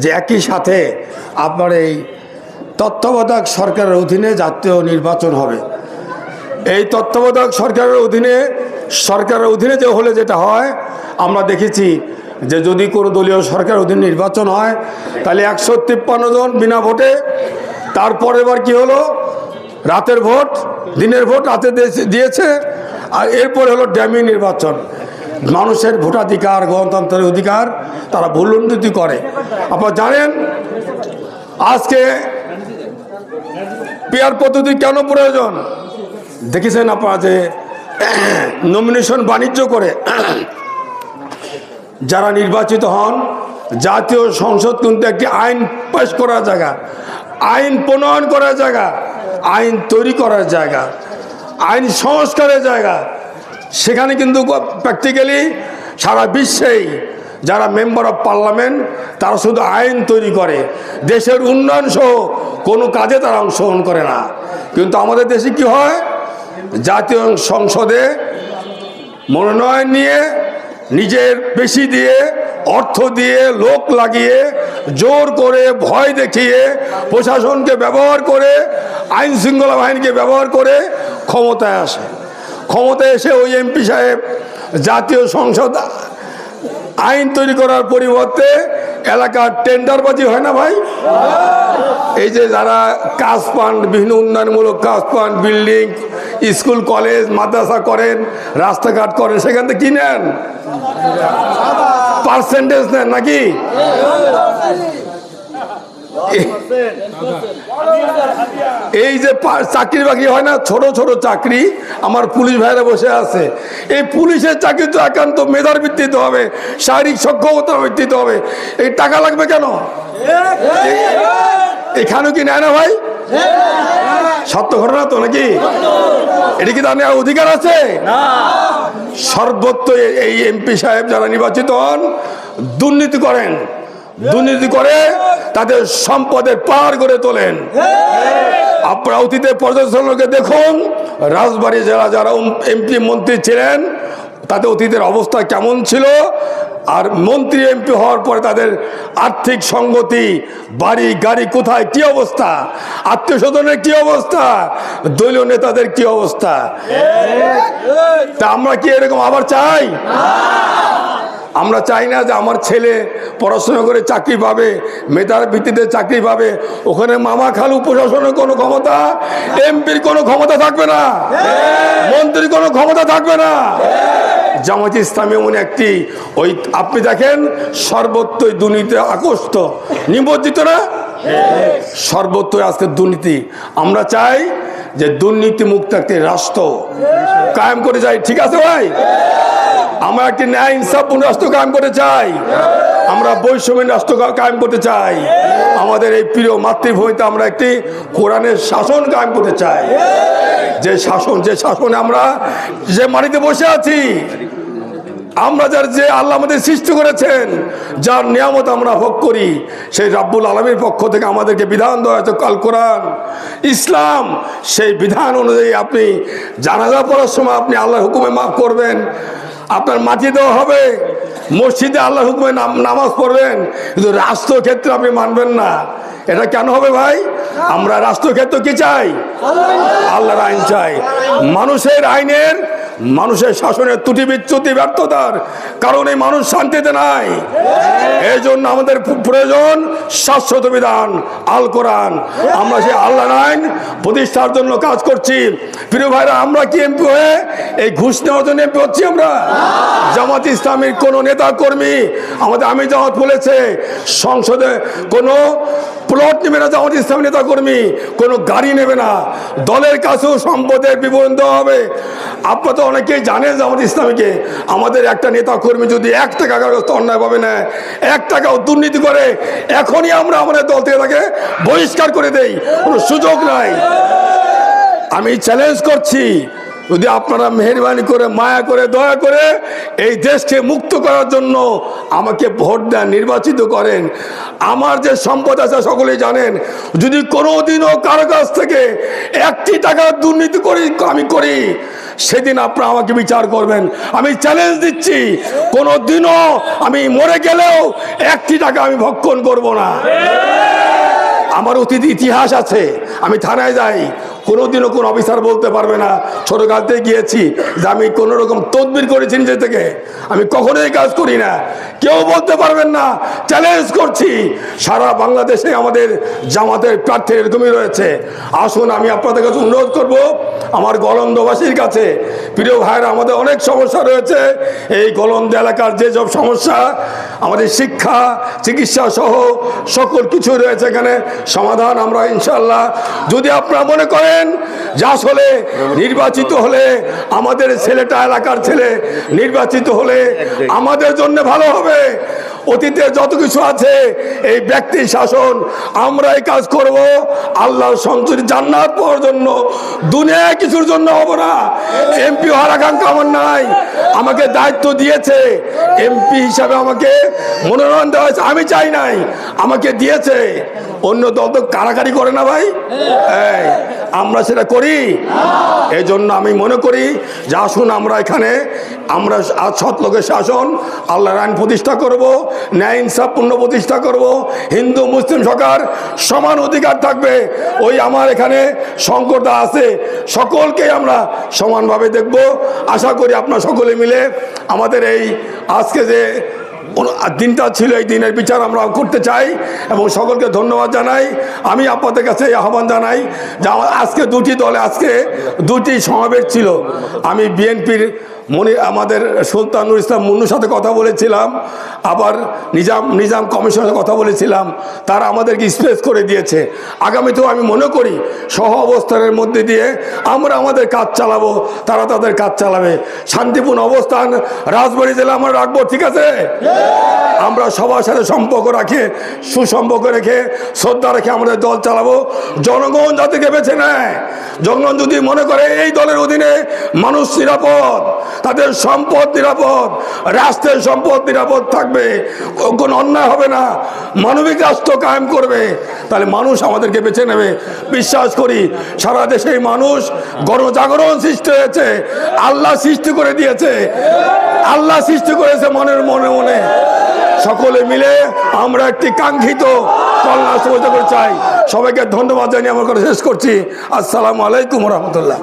যে একই সাথে আপনার এই তত্ত্বাবধায়ক সরকারের অধীনে জাতীয় নির্বাচন হবে। এই তত্ত্বাবধায়ক সরকারের অধীনে সরকারের অধীনে যে হলে যেটা হয়, আমরা দেখেছি যে যদি কোনো দলীয় সরকার অধীনে নির্বাচন হয়, তাহলে একশো তিপ্পান্ন জন বিনা ভোটে, তারপর এবার কী হলো? রাতের ভোট, দিনের ভোট রাতে দিয়েছে, আর এরপরে হলো ড্যামি নির্বাচন। মানুষের ভোটাধিকার, গণতন্ত্রের অধিকার, তারা ভুলুন্নতি করে। আপনারা জানেন, আজকে পেয়ার পদ্ধতি কেন প্রয়োজন? দেখেছেন আপনারা যে নমিনেশন বাণিজ্য করে যারা নির্বাচিত হন, জাতীয় সংসদ কিন্তু একটি আইন পাশ করার জায়গা। আইন প্রণয়ন করার জায়গা, আইন তৈরি করার জায়গা, আইন সংস্কারের জায়গা। সেখানে কিন্তু প্র্যাকটিক্যালি সারা বিশ্বেই যারা মেম্বার অফ পার্লামেন্ট তারা শুধু আইন তৈরি করে। দেশের উন্নয়ন সহ কোনো কাজে তারা অংশগ্রহণ করে না। কিন্তু আমাদের দেশে কি হয়? জাতীয় সংসদে মনোনয়ন নিয়ে, নিজের পেশি দিয়ে, অর্থ দিয়ে, লোক লাগিয়ে, জোর করে, ভয় দেখিয়ে, প্রশাসনকে ব্যবহার করে, আইন শৃঙ্খলা বাহিনীকে ব্যবহার করে ক্ষমতায় আসে। ক্ষমতায় এসে ওই এমপি সাহেব জাতীয় সংসদ আইন তৈরি করার পরিবর্তে এলাকার টেন্ডারবাজি হয় না ভাই? এই যে যারা কাজ পান, বিভিন্ন উন্নয়নমূলক কাজ পান, বিল্ডিং, স্কুল, কলেজ, মাদ্রাসা করেন, রাস্তাঘাট করেন, সেখান থেকে কি নেন? পার্সেন্টেজ নেন নাকি? এই যে চাকরি বাকরি হয় না ছোট ছোট চাকরি আমার পুলিশ ভাইরা বসে আছে। এই পুলিশের চাকরি তো একান্ত মেধার ভিত্তিতে হবে শারীরিক সক্ষমতার ভিত্তিতে হবে। এই টাকা লাগবে কেন? এখানেও কি নেয় না ভাই? সত্য ঘটনা তো নাকি? এটা কি তার নেওয়ার অধিকার আছে? সর্বত্র এই এমপি সাহেব যারা নির্বাচিত হন দুর্নীতি করেন। দুর্নীতি করে তাদের সম্পদের পার করে তোলেন। আপনারা অতীতে পর্যটনকে দেখুন, রাজবাড়ী জেলা যারা এমপি, মন্ত্রী ছিলেন, তাদের অতীতের অবস্থা কেমন ছিল? আর মন্ত্রী, এমপি হওয়ার পরে তাদের আর্থিক সঙ্গতি বাড়ি, গাড়ি কোথায়, কি অবস্থা? আত্মীয় স্বজনের কি অবস্থা? দলীয় নেতাদের কি অবস্থা? তা আমরা কি এরকম আবার চাই? আমরা চাই না যে আমার ছেলে পড়াশোনা করে চাকরি পাবে, মেধার ভিত্তিতে চাকরি পাবে। ওখানে মামা খালু প্রশাসনের কোনো ক্ষমতা, এমপির কোনো ক্ষমতা থাকবে না। মন্ত্রীর কোনো ক্ষমতা থাকবে না। জামাত ইসলামী এমন একটি ওই আপনি দেখেন সর্বত্রই দুর্নীতি আকস্ত নিমজ্জিত না? সর্বত্রই আজকে দুর্নীতি। আমরা চাই যে দুর্নীতি মুক্ত একটি রাষ্ট্র কায়েম করে যাই। ঠিক আছে ভাই? আমরা একটি ন্যায় ইনসাফপূর্ণ রাষ্ট্র কায়েম করতে চাই। আমরা বৈষম্য রাষ্ট্র কায়েম করতে চাই। আমাদের এই প্রিয় মাতৃভূমিতে আমরা একটি কোরআনের শাসন কায়েম করতে চাই। যে শাসন, যে শাসনে আমরা যে মাটিতে বসে আছি, আমরা যার যে আল্লাহ আমাদের সৃষ্টি করেছেন, যার নিয়ামত আমরা ভোগ করি, সেই রাব্বুল আলমীর পক্ষ থেকে আমাদেরকে বিধান দেওয়া হয়েছে কাল কোরআন। ইসলাম, সেই বিধান অনুযায়ী আপনি জানাজা পড়ার সময় আপনি আল্লাহর হুকুমে মাফ করবেন। আপনার মাটি দেওয়া হবে। মসজিদে আল্লাহ হুকুমে নামাজ পড়বেন, কিন্তু রাষ্ট্রক্ষেত্রে আপনি মানবেন না। এটা কেন হবে ভাই? আমরা রাষ্ট্রক্ষেত্র কি চাই? আল্লাহর আইন চাই। মানুষের আইনের মানুষের শাসনের ত্রুটি বিচ্যুতি ব্যর্থতার কারণে মানুষ শান্তিতে নাই। এই জন্য আমাদের প্র- প্রয়োজন শাশ্বত বিধান, আল কোরআন। আমরা সেই আল্লাহর আইন প্রতিষ্ঠার জন্য কাজ করছি। প্রিয় ভাইরা, আমরা কি এমপি হয়ে এই ঘুষ নেওয়ার জন্য এমপি হচ্ছি আমরা? জামাত ইসলামের কোনো নেতা কর্মী আমাদের আমি জামাত বলেছে, সংসদে কোনো প্লট নেবে না জামাত ইসলামী নেতা কর্মী কোনো গাড়ি নেবে না। দলের কাছেও সম্পদের বিবরণ দেওয়া হবে। আপনারা তো অনেকেই জানেন জামাত ইসলামীকে। আমাদের একটা নেতা কর্মী যদি এক টাকা কাগজ অন্যায় পাবে না এক টাকাও দুর্নীতি করে, এখনই আমরা আমাদের দল থেকে তাকে বহিষ্কার করে দেই। কোনো সুযোগ নাই। আমি চ্যালেঞ্জ করছি যদি আপনারা মেহরবানি করে, মায়া করে, দয়া করে এই দেশকে মুক্ত করার জন্য আমাকে ভোট দেন, নির্বাচিত করেন। আমার যে সম্পদ আছে, সকলেই জানেন, যদি কোনোদিনও কারও কাছ থেকে একটি টাকা দুর্নীতি করি, আমি করি, সেদিন আপনারা আমাকে বিচার করবেন। আমি চ্যালেঞ্জ দিচ্ছি কোনো দিনও আমি মরে গেলেও একটি টাকা আমি ভক্ষণ করব না। আমার অতীত ইতিহাস আছে, আমি থানায় যাই কোনোদিনও কোনো অফিসার বলতে পারবে না ছোটকালতে গিয়েছি, যে আমি কোনো রকম তদবির করেছি নিজে থেকে। আমি কখনোই কাজ করি না। কেউ বলতে পারবেন না, চ্যালেঞ্জ করছি। সারা বাংলাদেশে আমাদের জামাতের প্রার্থী এরকমই রয়েছে। আসুন, আমি আপনাদের কাছে অনুরোধ করব, আমার গলন্দবাসীর কাছে। প্রিয় ভাইরা আমাদের অনেক সমস্যা রয়েছে। এই গলন্দ এলাকার যে সব সমস্যা, আমাদের শিক্ষা, চিকিৎসা সহ সকল কিছু রয়েছে এখানে। সমাধান আমরা ইনশাল্লাহ যদি আপনারা মনে করেন যে আসলে নির্বাচিত হলে আমাদের ছেলেটা, এলাকার ছেলে নির্বাচিত হলে আমাদের জন্য ভালো হবে। অতীতে যত কিছু আছে, এই ব্যক্তি শাসন আমরাই কাজ করব। আল্লাহ সন্তুষ্টি জান্নাত পাওয়ার জন্য, দুনিয়ায় কিছুর জন্য হব না। এমপি হওয়ার আকাঙ্ক্ষা আমার নাই। আমাকে দায়িত্ব দিয়েছে। এমপি হিসাবে আমাকে মনোনয়ন দেওয়া হয়েছে। আমি চাই নাই। আমাকে দিয়েছে। অন্য দল তো কারাকারি করে না ভাই? আমরা সেটা করি। এই জন্য আমি মনে করি, যে আসুন আমরা এখানে, আমরা আজ লোকের শাসন, আল্লাহর আইন প্রতিষ্ঠা করব, ন্যায় ইনসাফ পূর্ণ প্রতিষ্ঠা করব, হিন্দু, মুসলিম সরকার সমান অধিকার থাকবে। ওই আমার এখানে সংকটটা আছে, সকলকে আমরা সমানভাবে দেখব। আশা করি আপনারা সকলে মিলে আমাদের এই আজকে যে দিনটা ছিল এই দিনের বিচার আমরা করতে চাই এবং সকলকে ধন্যবাদ জানাই। আমি আপনাদের কাছে আহ্বান জানাই যে আজকে দুটি দলে, আজকে দুটি সমাবেশ ছিল। আমি বিএনপির মনি আমাদের সুলতানুর ইসলাম মুন্নুর সাথে কথা বলেছিলাম, আবার নিজাম নিজাম কমিশনের সাথে কথা বলেছিলাম, তারা আমাদেরকে স্পেস করে দিয়েছে। আগামীতেও আমি মনে করি, সহ অবস্থানের মধ্যে দিয়ে আমরা আমাদের কাজ চালাবো, তারা তাদের কাজ চালাবে। শান্তিপূর্ণ অবস্থান, রাজবাড়ি জেলা আমরা রাখব, ঠিক আছে? আমরা সবার সাথে সম্পর্ক রাখে, সুসম্পর্ক রেখে, শ্রদ্ধা রেখে আমাদের দল চালাবো। জনগণ যাদেরকে বেছে নেয়। জনগণ যদি মনে করে এই দলের অধীনে মানুষ নিরাপদ, তাদের সম্পদ নিরাপদ, রাষ্ট্রের সম্পদ নিরাপদ থাকবে, কোনো অন্যায় হবে না। মানবিক রাষ্ট্র কায়েম করবে। তাহলে মানুষ আমাদেরকে বেছে নেবে। বিশ্বাস করি, সারা দেশে মানুষ গণজাগরণ সৃষ্টি হয়েছে, আল্লাহ সৃষ্টি করে দিয়েছে, আল্লাহ সৃষ্টি করেছে মনের মনে মনে। সকলে মিলে আমরা একটি কাঙ্ক্ষিত কল্যাণ করে চাই। সবাইকে ধন্যবাদ জানিয়ে আমার কথা শেষ করছি। আসসালামু আলাইকুম রহমতুল্লাহ।